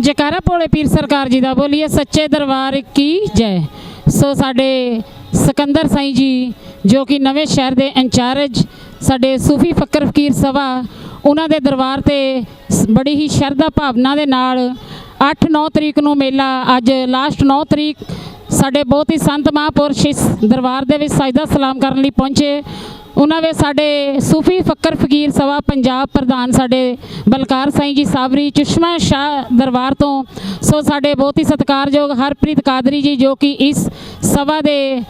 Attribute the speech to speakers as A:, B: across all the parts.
A: ਜਕਾਰਾ ਭੋਲੇ ਪੀਰ ਸਰਕਾਰ ਜੀ ਦਾ ਬੋਲੀਏ, ਸੱਚੇ ਦਰਬਾਰ ਕੀ ਜੈ? ਸੋ ਸਾਡੇ ਸਿਕੰਦਰ ਸਾਈਂ ਜੀ, ਜੋ ਕਿ ਨਵੇਂ ਸ਼ਹਿਰ ਦੇ ਇੰਚਾਰਜ, ਸਾਡੇ ਸੂਫੀ ਫਕਰ ਫਕੀਰ ਸਭਾ, ਉਹਨਾਂ ਦੇ ਦਰਬਾਰ ਤੇ ਸ- ਬੜੀ ਹੀ ਸ਼ਰਧਾ ਭਾਵਨਾ ਦੇ ਨਾਲ 8-9 ਤਰੀਕ ਨੂੰ ਮੇਲਾ, ਅੱਜ ਲਾਸਟ 9 ਤਰੀਕ ਸਾਡੇ ਬਹੁਤ ਹੀ ਸੰਤ ਮਹਾਂਪੁਰਸ਼ ਇਸ ਦਰਬਾਰ ਦੇ ਵਿੱਚ ਸਜਦਾ ਸਲਾਮ ਕਰਨ ਲਈ ਪਹੁੰਚੇ। ਉਹਨਾਂ ਵਿੱਚ ਸਾਡੇ ਸੂਫੀ ਫਕਰ ਫਕੀਰ ਸਭਾ ਪੰਜਾਬ ਪ੍ਰਧਾਨ ਸਾਡੇ ਬਲਕਾਰ ਸਾਈਂ ਜੀ ਸਾਬਰੀ, ਚਸ਼ਮਾ ਸ਼ਾਹ ਦਰਬਾਰ ਤੋਂ। ਸੋ ਸਾਡੇ ਬਹੁਤ ਹੀ ਸਤਿਕਾਰਯੋਗ ਹਰਪ੍ਰੀਤ ਕਾਦਰੀ ਜੀ ਜੋ ਕਿ ਇਸ ਸਭਾ ਦੇ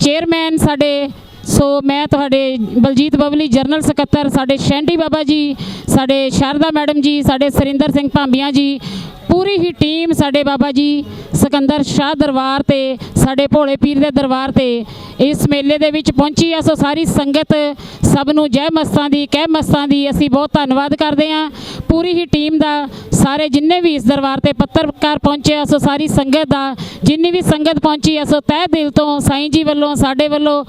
A: ਚੇਅਰਮੈਨ ਸਾਡੇ। ਸੋ ਮੈਂ ਤੁਹਾਡੇ ਬਲਜੀਤ ਬਬਲੀ, ਜਨਰਲ ਸਕੱਤਰ, ਸਾਡੇ ਸ਼ੈਂਡੀ ਬਾਬਾ ਜੀ, ਸਾਡੇ ਸ਼ਾਰਦਾ ਮੈਡਮ ਜੀ, ਸਾਡੇ ਸਰਿੰਦਰ ਸਿੰਘ ਭਾਂਬੀਆਂ ਜੀ, ਪੂਰੀ ਹੀ ਟੀਮ ਸਾਡੇ ਬਾਬਾ ਜੀ ਸਿਕੰਦਰ ਸ਼ਾਹ ਦਰਬਾਰ ਤੇ, ਸਾਡੇ ਭੋਲੇ ਪੀਰ ਦੇ ਦਰਬਾਰ ਤੇ, ਇਸ ਮੇਲੇ ਦੇ ਵਿੱਚ ਪਹੁੰਚੀ ਆ ਸੋ ਸਾਰੀ ਸੰਗਤ, ਸਭ ਨੂੰ ਜੈ ਮਸਤਾਂ ਦੀ ਕਹਿ ਮਸਤਾਂ ਦੀ ਅਸੀਂ ਬਹੁਤ ਧੰਨਵਾਦ ਕਰਦੇ ਹਾਂ। ਪੂਰੀ ਹੀ ਟੀਮ ਦਾ, ਸਾਰੇ ਜਿੰਨੇ ਵੀ ਇਸ ਦਰਬਾਰ ਤੇ ਪੱਤਰਕਾਰ ਪਹੁੰਚੇ ਆ, ਸੋ ਸਾਰੀ ਸੰਗਤ ਦਾ, ਜਿੰਨੀ ਵੀ ਸੰਗਤ ਪਹੁੰਚੀ ਆ, ਸੋ ਤਹਿ ਦਿਲ ਤੋਂ, ਸਾਈਂ ਜੀ ਵੱਲੋਂ, ਸਾਡੇ ਵੱਲੋਂ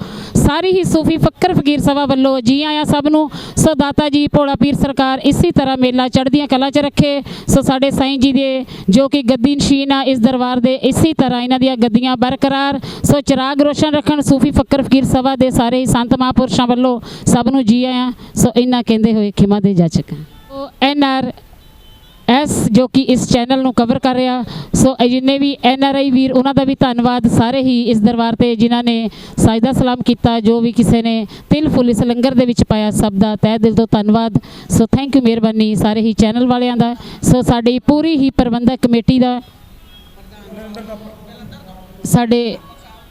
A: ਸਾਰੀ ਹੀ ਸੂਫੀ ਫੱਕਰ ਫਕੀਰ ਸਭਾ ਵੱਲੋਂ ਜੀ ਆਇਆਂ ਸਭ ਨੂੰ ਸੋ ਦਾਤਾ ਜੀ, ਭੋਲਾ ਪੀਰ ਸਰਕਾਰ ਇਸੇ ਤਰ੍ਹਾਂ ਮੇਲਾ ਚੜ੍ਹਦੀਆਂ ਕਲਾ 'ਚ ਰੱਖੇ। ਸੋ ਸਾਡੇ ਸਾਈਂ ਜੀ ਦੇ ਜੋ ਕਿ ਗੱਦੀ ਨਸ਼ੀਨ ਆ ਇਸ ਦਰਬਾਰ ਦੇ ਇਸੇ ਤਰ੍ਹਾਂ ਇਹਨਾਂ ਦੀਆਂ ਗੱਦੀਆਂ ਬਰਕਰਾਰ। ਸੋ ਚਿਰਾਗ ਰੋਸ਼ਨ ਰੱਖਣ ਸੂਫੀ ਫੱਕਰ ਫਕੀਰ ਸਭਾ ਦੇ ਸਾਰੇ ਹੀ ਸੰਤ ਮਹਾਂਪੁਰਸ਼ਾਂ ਵੱਲੋਂ ਸਭ ਨੂੰ ਜੀ ਆਇਆਂ। ਸੋ ਇਹਨਾਂ ਕਹਿੰਦੇ ਹੋਏ ਖਿਮਾ ਦੇ ਜਾਚਕ। ਸੋ ਐਨ ਆਰ ਐਸ ਜੋ ਕਿ ਇਸ ਚੈਨਲ ਨੂੰ ਕਵਰ ਕਰ ਰਿਹਾ। ਸੋ ਜਿੰਨੇ ਵੀ ਐਨ ਆਰ ਆਈ ਵੀਰ, ਉਹਨਾਂ ਦਾ ਵੀ ਧੰਨਵਾਦ। ਸਾਰੇ ਹੀ ਇਸ ਦਰਬਾਰ ਤੇ ਜਿਨ੍ਹਾਂ ਨੇ ਸਾਜਦਾ ਸਲਾਮ ਕੀਤਾ, ਜੋ ਵੀ ਕਿਸੇ ਨੇ ਤਿਲ, ਫੁੱਲ ਇਸ ਲੰਗਰ ਦੇ ਵਿੱਚ ਪਾਇਆ, ਸਭ ਦਾ ਤਹਿ ਦਿਲ ਤੋਂ ਧੰਨਵਾਦ। ਸੋ ਥੈਂਕ ਯੂ ਮਿਹਰਬਾਨੀ ਸਾਰੇ ਹੀ ਚੈਨਲ ਵਾਲਿਆਂ ਦਾ। ਸੋ ਸਾਡੀ ਪੂਰੀ ਹੀ ਪ੍ਰਬੰਧਕ ਕਮੇਟੀ ਦਾ ਸਾਡੇ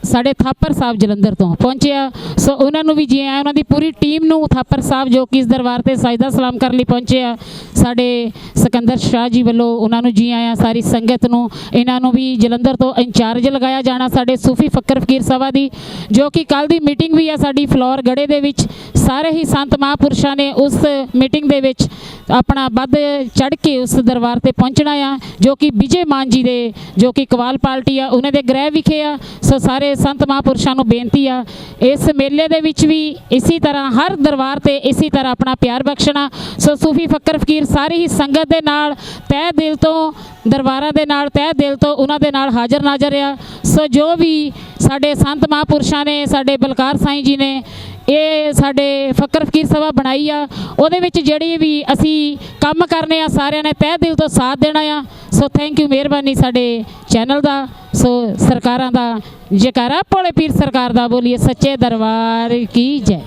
A: ਸਾਡੇ ਥਾਪਰ ਸਾਹਿਬ ਜਲੰਧਰ ਤੋਂ ਪਹੁੰਚਿਆ। ਸੋ ਉਹਨਾਂ ਨੂੰ ਵੀ ਜੀ ਆਇਆਂ, ਉਹਨਾਂ ਦੀ ਪੂਰੀ ਟੀਮ ਨੂੰ ਥਾਪਰ ਸਾਹਿਬ ਜੋ ਕਿ ਇਸ ਦਰਬਾਰ ਤੇ ਸਾਜਦਾ ਸਲਾਮ ਕਰਨ ਲਈ ਪਹੁੰਚਿਆ। ਸਾਡੇ ਸਿਕੰਦਰ ਸ਼ਾਹ ਜੀ ਵੱਲੋਂ ਉਹਨਾਂ ਨੂੰ ਜੀ ਆਇਆਂ, ਸਾਰੀ ਸੰਗਤ ਨੂੰ, ਇਹਨਾਂ ਨੂੰ ਵੀ ਜਲੰਧਰ ਤੋਂ ਇੰਚਾਰਜ ਲਗਾਇਆ ਜਾਣਾ ਸਾਡੇ ਸੂਫੀ ਫਕਰ ਫਕੀਰ ਸਭਾ ਦੀ, ਜੋ ਕਿ ਕੱਲ ਦੀ ਮੀਟਿੰਗ ਵੀ ਆ ਸਾਡੀ ਫਲੋਰ ਗੜੇ ਦੇ ਵਿੱਚ। ਸਾਰੇ ਹੀ ਸੰਤ ਮਹਾਂਪੁਰਸ਼ਾਂ ਨੇ ਉਸ ਮੀਟਿੰਗ ਦੇ ਵਿੱਚ ਆਪਣਾ ਵੱਧ ਚੜ ਕੇ ਉਸ ਦਰਬਾਰ ਤੇ ਪਹੁੰਚਣਾ ਆ, ਜੋ ਕਿ ਵਿਜੇ ਮਾਨ ਜੀ ਦੇ, ਜੋ ਕਿ ਕਵਾਲ ਪਾਰਟੀ ਆ, ਉਹਨਾਂ ਦੇ ਗ੍ਰਹਿ ਵਿਖੇ ਆ। ਸੋ ਸਾਰੇ ਸੰਤ ਮਹਾਂਪੁਰਸ਼ਾਂ ਨੂੰ ਬੇਨਤੀ ਆ, ਇਸ ਮੇਲੇ ਦੇ ਵਿੱਚ ਵੀ ਇਸੇ ਤਰ੍ਹਾਂ ਹਰ ਦਰਬਾਰ ਤੇ ਇਸੇ ਤਰ੍ਹਾਂ ਆਪਣਾ ਪਿਆਰ ਬਖਸ਼ਣਾ। ਸੋ ਸੂਫੀ ਫਕਰ ਫਕੀਰ ਸਾਰੀ ਹੀ ਸੰਗਤ ਦੇ ਨਾਲ, ਤਹਿ ਦਿਲ ਤੋਂ ਦਰਬਾਰਾਂ ਦੇ ਨਾਲ, ਤਹਿ ਦਿਲ ਤੋਂ ਉਹਨਾਂ ਦੇ ਨਾਲ ਹਾਜ਼ਰ ਨਾਜ਼ਰ ਆ। ਸੋ ਜੋ ਵੀ ਸਾਡੇ ਸੰਤ ਮਹਾਂਪੁਰਸ਼ਾਂ ਨੇ, ਸਾਡੇ ਬਲਕਾਰ ਸਾਈਂ ਜੀ ਨੇ ਇਹ ਸਾਡੇ ਫਕਰ ਫਕੀਰ ਸਭਾ ਬਣਾਈ ਆ। ਉਹਦੇ ਵਿੱਚ ਜਿਹੜੇ ਵੀ ਅਸੀਂ ਕੰਮ ਕਰਨੇ ਆ, ਸਾਰਿਆਂ ਨੇ ਤਹਿ ਦਿਲ ਤੋਂ ਸਾਥ ਦੇਣਾ ਆ। ਸੋ ਥੈਂਕ ਯੂ ਮਿਹਰਬਾਨੀ ਸਾਡੇ ਚੈਨਲ ਦਾ। ਸੋ ਸਰਕਾਰਾਂ ਦਾ। ਜੈਕਾਰਾ ਭੋਲੇ ਪੀਰ ਸਰਕਾਰ ਦਾ, ਬੋਲੀਏ ਸੱਚੇ ਦਰਬਾਰ ਕੀ ਜੈ।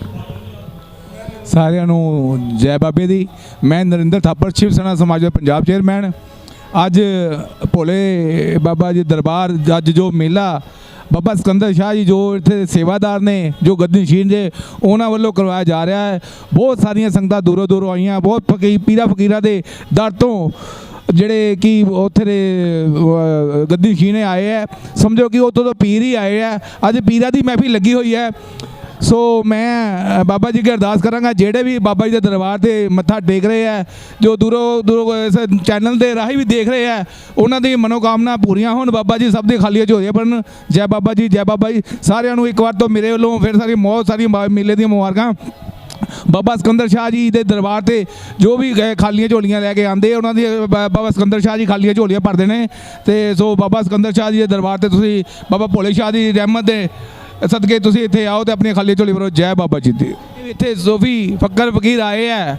B: ਸਾਰਿਆਂ ਨੂੰ ਜੈ ਬਾਬੇ ਦੀ। ਮੈਂ ਨਰਿੰਦਰ ਥਾਪਰ, ਸ਼ਿਵ ਸੈਨਾ ਸਮਾਜ ਦਾ ਪੰਜਾਬ ਚੇਅਰਮੈਨ। ਅੱਜ ਭੋਲੇ ਬਾਬਾ ਜੀ ਦਰਬਾਰ, ਅੱਜ ਜੋ ਮੇਲਾ ਬਾਬਾ ਸਿਕੰਦਰ ਸ਼ਾਹ ਜੀ ਜੋ ਇੱਥੇ ਸੇਵਾਦਾਰ ਨੇ ਜੋ ਗੱਦੀ ਸ਼ੀਨ ਦੇ ਉਹਨਾਂ ਵੱਲੋਂ ਕਰਵਾਇਆ ਜਾ ਰਿਹਾ ਹੈ। ਬਹੁਤ ਸਾਰੀਆਂ ਸੰਗਤਾਂ ਦੂਰੋਂ ਦੂਰੋਂ ਆਈਆਂ ਬਹੁਤ ਫਕੀ ਪੀਰਾ ਫਕੀਰਾਂ ਦੇ ਦਰ ਤੋਂ ਜਿਹੜੇ ਕਿ ਉੱਥੇ ਦੇ ਅਹ, ਗੱਦੀ ਸ਼ੀਨੇ ਆਏ ਹੈ। ਸਮਝੋ ਕਿ ਉੱਥੋਂ ਤੋਂ ਪੀਰ ਹੀ ਆਏ ਹੈ। ਅੱਜ ਪੀਰਾਂ ਦੀ ਮਹਿਫਿਲ ਲੱਗੀ ਹੋਈ ਹੈ। ਸੋ ਮੈਂ ਬਾਬਾ ਜੀ ਕੀ ਅਰਦਾਸ ਕਰਾਂਗਾ, ਜਿਹੜੇ ਵੀ ਬਾਬਾ ਜੀ ਦੇ ਦਰਬਾਰ ਤੇ ਮੱਥਾ ਟੇਕ ਰਹੇ ਆ ਜੋ ਦੂਰੋਂ ਦੂਰੋਂ ਇਸ ਚੈਨਲ ਦੇ ਰਾਹੀਂ ਵੀ ਦੇਖ ਰਹੇ ਆ ਉਹਨਾਂ ਦੀ ਮਨੋਕਾਮਨਾ ਪੂਰੀਆਂ ਹੋਣ, ਬਾਬਾ ਜੀ ਸਭ ਦੇ ਖਾਲੀਆਂ ਝੋਲੀਆਂ ਭਰਨ ਜੈ ਬਾਬਾ ਜੀ, ਜੈ ਬਾਬਾ ਜੀ, ਸਾਰਿਆਂ ਨੂੰ ਇੱਕ ਵਾਰ ਤੋਂ ਮੇਰੇ ਵੱਲੋਂ ਫਿਰ ਸਾਰੀ ਬਹੁਤ ਸਾਰੀਆਂ ਬਾ- ਮੇਲੇ ਦੀਆਂ ਮੁਬਾਰਕਾਂ। ਬਾਬਾ ਸਿਕੰਦਰ ਸ਼ਾਹ ਜੀ ਦੇ ਦਰਬਾਰ ਤੇ ਜੋ ਵੀ ਖਾਲੀਆਂ ਝੋਲੀਆਂ ਲੈ ਕੇ ਆਂਦੇ, ਉਹਨਾਂ ਦੀ ਬਾ- ਬਾਬਾ ਸਿਕੰਦਰ ਸ਼ਾਹ ਜੀ ਖਾਲੀਆਂ ਝੋਲੀਆਂ ਭਰਦੇ ਨੇ। ਤੇ ਸੋ, ਬਾਬਾ ਸਕੰਦਰ ਸ਼ਾਹ ਜੀ ਦੇ ਦਰਬਾਰ ਤੇ ਤੁਸੀਂ, ਬਾਬਾ ਭੋਲੇ ਸ਼ਾਹ ਦੀ ਰਹਿਮਤ ਦੇ ਸਦਕੇ ਤੁਸੀਂ ਇੱਥੇ ਆਓ ਤੇ ਆਪਣੀ ਖਾਲੀ ਝੋਲੀ ਭਰੋ। ਜੈ ਬਾਬਾ ਜੀ ਦੀ। ਇੱਥੇ ਸੋਫੀ ਫੱਕਰ ਫਕੀਰ ਆਏ ਆ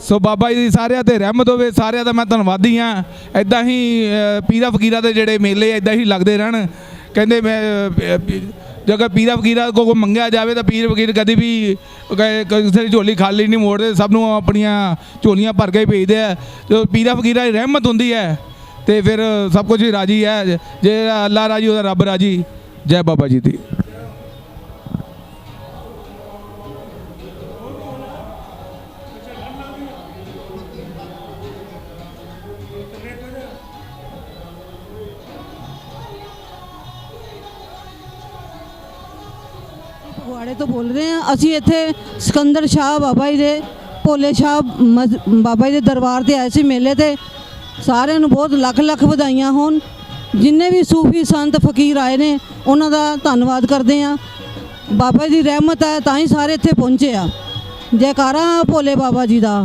B: ਸੋ ਬਾਬਾ ਜੀ ਦੀ ਸਾਰਿਆਂ ਤੇ ਰਹਿਮਤ ਹੋਵੇ ਸਾਰਿਆਂ ਦਾ ਮੈਂ ਧੰਨਵਾਦੀ ਆ ਐਦਾਂ ਹੀ ਅ, ਪੀਰਾ ਫਕੀਰਾਂ ਦੇ ਜਿਹੜੇ ਮੇਲੇ ਐਦਾਂ ਹੀ ਲੱਗਦੇ ਰਹਿਣ। ਕਹਿੰਦੇ ਮੈਂ ਜੇਕਰ ਪੀਰਾ ਫਕੀਰਾਂ ਕੋ ਕੋ ਮੰਗਿਆ ਜਾਵੇ ਤਾਂ ਪੀਰ ਫਕੀਰ ਕਦੀ ਵੀ ਕ- ਕਿਸੇ ਦੀ ਝੋਲੀ ਖਾਲੀ ਨਹੀਂ ਮੋੜਦੇ ਸਭ ਨੂੰ ਆਪਣੀਆਂ ਝੋਲੀਆਂ ਭਰ ਕੇ ਭੇਜਦੇ ਆ। ਜੋ ਪੀਰਾ ਫਕੀਰਾਂ ਦੀ ਰਹਿਮਤ ਹੁੰਦੀ ਹੈ ਤੇ ਫਿਰ ਸਭ ਕੁਝ ਰਾਜੀ ਹੈ। ਜੇ ਅੱਲਾ ਰਾਜੀ ਉਹਦਾ ਰੱਬ ਰਾਜੀ। ਜੈ ਬਾਬਾ ਜੀ ਦੀ।
C: ਫਗਵਾੜੇ ਤੋਂ ਬੋਲ ਰਹੇ ਹਾਂ। ਅਸੀਂ ਇੱਥੇ ਸਿਕੰਦਰ ਸ਼ਾਹ ਬਾਬਾ ਜੀ ਦੇ, ਭੋਲੇ ਸ਼ਾਹ ਬਾਬਾ ਜੀ ਦੇ ਦਰਬਾਰ ਤੇ ਆਏ ਸੀ ਮੇਲੇ ਤੇ। ਸਾਰਿਆਂ ਨੂੰ ਬਹੁਤ ਲੱਖ ਲੱਖ ਵਧਾਈਆਂ ਹੋਣ। ਜਿੰਨੇ ਵੀ ਸੂਫੀ ਸੰਤ ਫਕੀਰ ਆਏ ਨੇ ਉਹਨਾਂ ਦਾ ਧੰਨਵਾਦ ਕਰਦੇ ਹਾਂ। ਬਾਬਾ ਜੀ ਦੀ ਰਹਿਮਤ ਹੈ ਤਾਂ ਹੀ ਸਾਰੇ ਇੱਥੇ ਪਹੁੰਚੇ ਆ। ਜੈਕਾਰਾ ਭੋਲੇ ਬਾਬਾ ਜੀ ਦਾ।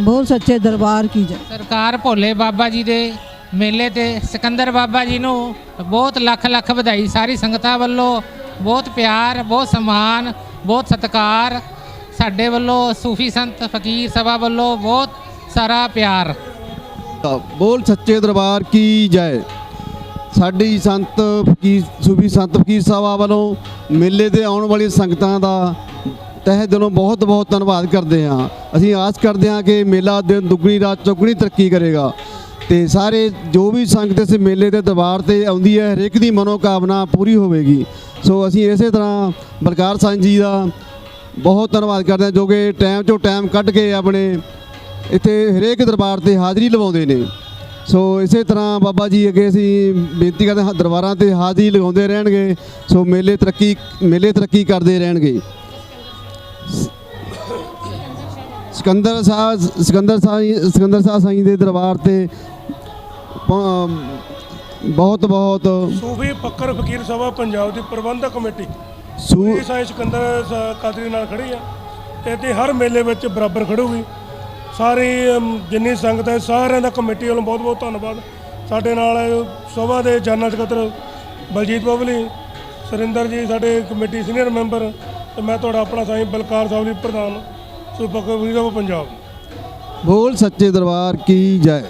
C: ਬਹੁਤ ਸੱਚੇ ਦਰਬਾਰ ਕੀ ਜੈ।
D: ਸਰਕਾਰ ਭੋਲੇ ਬਾਬਾ ਜੀ ਦੇ ਮੇਲੇ ਤੇ ਸਿਕੰਦਰ ਬਾਬਾ ਜੀ ਨੂੰ ਬਹੁਤ ਲੱਖ ਲੱਖ ਵਧਾਈ। ਸਾਰੀ ਸੰਗਤਾਂ ਵੱਲੋਂ ਬਹੁਤ ਪਿਆਰ ਬਹੁਤ ਸਨਮਾਨ ਬਹੁਤ ਸਤਿਕਾਰ। ਸਾਡੇ ਵੱਲੋਂ ਸੂਫੀ ਸੰਤ ਫਕੀਰ ਸਭਾ ਵੱਲੋਂ ਬਹੁਤ ਸਾਰਾ ਪਿਆਰ।
E: ਬੋਲ ਸੱਚੇ ਦਰਬਾਰ ਕੀ ਜੈ। ਸਾਡੀ ਸੰਤ ਫਕੀਰ, ਸੂਫੀ ਸੰਤ ਫਕੀਰ ਸਾਹਿਬ ਵੱਲੋਂ ਮੇਲੇ ਤੇ ਆਉਣ ਵਾਲੀ ਸੰਗਤਾਂ ਦਾ ਤਹਿ ਦਿਲੋਂ ਬਹੁਤ ਬਹੁਤ ਧੰਨਵਾਦ ਕਰਦੇ ਹਾਂ। ਅਸੀਂ ਆਸ ਕਰਦੇ ਹਾਂ ਕਿ ਮੇਲਾ ਦਿਨ ਦੁੱਗਣੀ ਰਾਤ ਚੌਗਣੀ ਤਰੱਕੀ ਕਰੇਗਾ। ਤੇ ਸਾਰੇ ਜੋ ਵੀ ਸੰਗਤ ਇਸ ਮੇਲੇ ਦੇ ਦਰਬਾਰ ਤੇ ਆਉਂਦੀ ਹੈ ਹਰੇਕ ਦੀ ਮਨੋਕਾਮਨਾ ਪੂਰੀ ਹੋਵੇਗੀ। ਸੋ ਅਸੀਂ ਇਸੇ ਤਰ੍ਹਾਂ ਬਲਕਾਰ ਸਿੰਘ ਜੀ ਦਾ ਬਹੁਤ ਧੰਨਵਾਦ ਕਰਦੇ ਹਾਂ, ਜੋ ਕਿ ਟਾਈਮ ਚੋਂ ਟਾਈਮ ਕੱਢ ਕੇ ਆਪਣੇ ਇੱਥੇ ਹਰੇਕ ਦਰਬਾਰ ਤੇ ਹਾਜ਼ਰੀ ਲਵਾਉਂਦੇ ਨੇ। ਸੋ ਇਸੇ ਤਰ੍ਹਾਂ ਬਾਬਾ ਜੀ ਅੱਗੇ ਅਸੀਂ ਬੇਨਤੀ ਕਰਦੇ ਹਾਂ ਦਰਬਾਰਾਂ ਤੇ ਹਾਜ਼ਰੀ ਲਗਾਉਂਦੇ ਰਹਿਣਗੇ। ਸੋ ਮੇਲੇ ਤਰੱਕੀ ਮੇਲੇ ਤਰੱਕੀ ਕਰਦੇ ਰਹਿਣਗੇ। ਸਿਕੰਦਰ ਸਾਹਿਬ ਸਿਕੰਦਰ ਸਾਹਿਬ ਸਿਕੰਦਰ ਸਾਹਿਬ ਸਾਈਂ ਦੇ ਦਰਬਾਰ ਤੇ ਬਹੁਤ ਬਹੁਤ
F: ਸੂਫੀ ਫੱਕਰ ਫਕੀਰ ਸਭਾ ਪੰਜਾਬ ਦੀ ਪ੍ਰਬੰਧਕ ਕਮੇਟੀ।
E: ਸੂ
F: ਇਹ ਸਾਈਂ ਸਿਕੰਦਰ ਕਾਦਰੀ ਨਾਲ ਖੜੀ ਆ। ਤੇ ਤੇ ਹਰ ਮੇਲੇ ਵਿੱਚ ਬਰਾਬਰ ਖੜੂਗੀ। ਸਾਰੀ ਜਿੰਨੀ ਸੰਗਤ ਹੈ, ਸਾਰਿਆਂ ਦਾ ਕਮੇਟੀ ਵੱਲੋਂ ਬਹੁਤ ਬਹੁਤ ਧੰਨਵਾਦ। ਸਾਡੇ ਨਾਲ ਸਭਾ ਦੇ ਜਨਰਲ ਸਕੱਤਰ ਬਲਜੀਤ ਬਬਲੀ, ਸੁਰਿੰਦਰ ਜੀ, ਸਾਡੇ ਕਮੇਟੀ ਸੀਨੀਅਰ ਮੈਂਬਰ ਤੇ ਮੈਂ ਤੁਹਾਡਾ ਆਪਣਾ ਸਾਈਂ ਬਲਕਾਰ ਸਾਹਿਬ ਜੀ, ਪ੍ਰਧਾਨ ਸੂਫੀ ਫੱਕਰ ਪੰਜਾਬ।
E: ਬੋਲ ਸੱਚੇ ਦਰਬਾਰ ਕੀ ਜੈ।